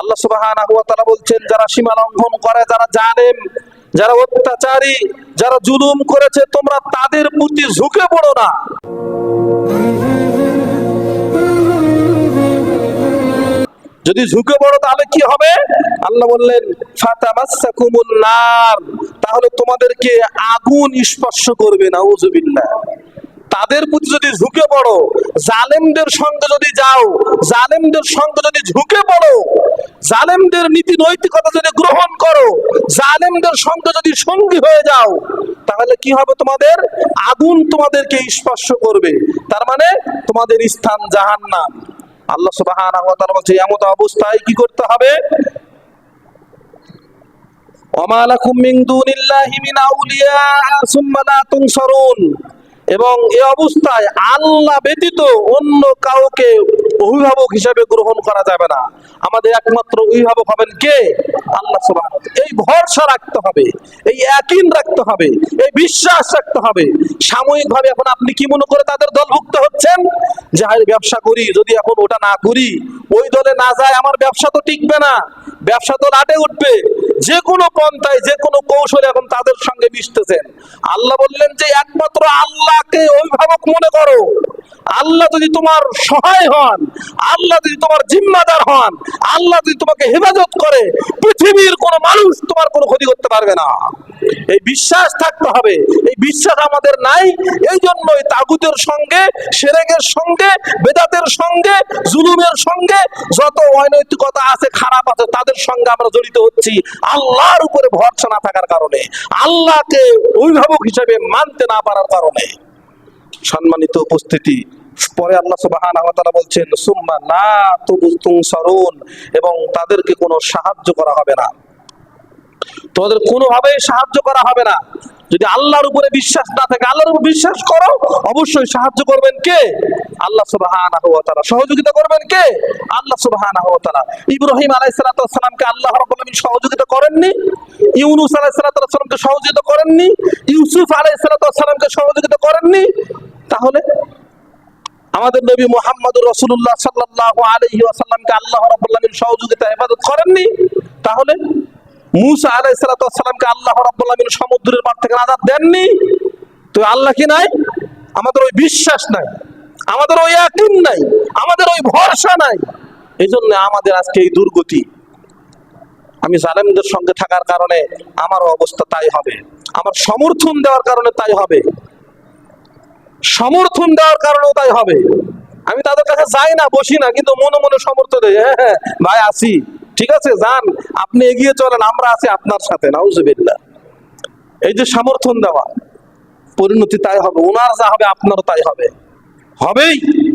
আল্লাহ তাআলা বলছেন, যারা সীমা লঙ্ঘন করে, যারা জালেম, যারা অত্যাচারী, যারা জুলুম করেছে, তোমরা তাদের প্রতি ঝুঁকে পড়ো না। যদি ঝুঁকে পড়ো, তাহলে কি হবে? আল্লাহ বললেন ফাতামাসসাকুমুন নার, তাহলে তোমাদেরকে আগুন স্পর্শ করবে না উজুবিল্লাহ তাদের প্রতি যদি ঝুঁকে পড়ো, জালেমদের সঙ্গে যদি যাও, জালেমদের সঙ্গে যদি ঝুঁকে পড়ো জালেমদের নীতি নৈতিকতা যদি গ্রহণ করো, জালেমদের সঙ্গে যদি সঙ্গী হয়ে যাও, তাহলে কি হবে তোমাদের? আগুন তোমাদেরকে স্পর্শ করবে। তার মানে তোমাদের স্থান জাহান্নাম। আল্লাহ সুবহানাহু বলছে এমন অবস্থায় কি করতে হবে? এবং এ অবস্থায় আল্লাহ ব্যতীত অন্য কাউকে অভিভাবক হিসাবে গ্রহণ করা যাবে না। আমাদের একমাত্র অভিভাবক হবেন কে? আল্লাহ তাআলা। এই ভরসা রাখতে হবে, এই একইন রাখতে হবে, এই বিশ্বাস রাখতে হবে। সাময়িকভাবে এখন আপনি কি মনে করে তাদের দলভুক্ত হচ্ছেন? যে ব্যবসা করি, যদি এখন ওটা না করি, ওই দলে না যায় আমার ব্যবসা তো টিকবে না। ব্যবসা তো লাটে উঠবে। যে কোনো পন্থায় যে কোনো কৌশলে এখন তাদের সঙ্গে মিশতেছেন। আল্লাহ বললেন যে, একমাত্র আল্লাহকে অভিভাবক মনে করো। আল্লাহ যদি তোমার সহায় হন আল্লাহ যদি তোমার জিম্মাদার হন, আল্লাহ যদি তোমাকে হেফাজত করে, পৃথিবীর কোনো মানুষ তোমার কোনো ক্ষতি করতে পারবে না। এই বিশ্বাস থাকতে হবে। এই বিশ্বাস আমাদের নাই। এই জন্যই তাগুতের সঙ্গে, সেরেকের সঙ্গে, বেদাতের সঙ্গে, জুলুমের সঙ্গে যত অনৈতিকতা আছে, খারাপ আছে, তাদের সঙ্গে আমরা জড়িত হচ্ছি আল্লাহর উপরে ভরসা না থাকার কারণে। আল্লাহকে অভিভাবক হিসেবে মানতে না পারার কারণে। সম্মানিত উপস্থিতি পরে আল্লাহ সুবহানাহু ওয়া তাআলা বলছেন, সুম্মা না লা তুনসারুন এবং তাদেরকে কোনো সাহায্য করা হবে না। তোমাদের কোনোভাবে সাহায্য করা হবে না। যদি আল্লাহর উপরে বিশ্বাস না থাকে, আল্লাহর উপর বিশ্বাস করো, অবশ্যই সাহায্য করবেন কে? আল্লাহ সুবহানাহু ওয়া সহযোগিতা করবেন কে? আল্লাহ সুবহানাহু ওয়া ইব্রাহিম আলাইহিস সালাতু ওয়াস সালামকে আল্লাহ রাব্বুল সহযোগিতা করেননি। ইউনূস আলাইহিস সালাতু ওয়াস সালামকে সহযোগিতা করেননি। ইউসুফ আলাইহিস সালাতু ওয়াস সালামকে সহযোগিতা করেননি। তাহলে আমাদের নবী মুহাম্মদুর রাসূলুল্লাহ সাল্লাল্লাহু আলাইহি ওয়াসাল্লামকে আল্লাহ আলামিন সহযোগিতা হেফাজত করেননি? তাহলে মুসা আলাইহিস সালাতু ওয়াসসালামকে আল্লাহ রাব্বুল সমুদ্রের পার থেকে নাজাত দেননি? তো আল্লাহ কি নাই? আমাদের ওই বিশ্বাস নাই, আমাদের ওই ইয়াকিন নাই, আমাদের ওই ভরসা নাই। এই জন্য আমাদের আজকে এই দুর্গতি, আমি জালেমদের সঙ্গে থাকার কারণে আমার অবস্থা তাই হবে, আমার সমর্থন দেওয়ার কারণে তাই হবে। সমর্থন দেওয়ার কারণেও তাই হবে। আমি তাদের কাছে যাই না, বসি না, কিন্তু মনে মনে সমর্থন দেয় হ্যাঁ হ্যাঁ ভাই আসি ঠিক আছে, যান। আপনি এগিয়ে চলেন, আমরা আছি আপনার সাথে, নাউজুবিল্লাহ। এই যে সমর্থন দেওয়া, পরিণতি তাই হবে ওনার যা হবে, আপনারও তাই হবে। হবেই।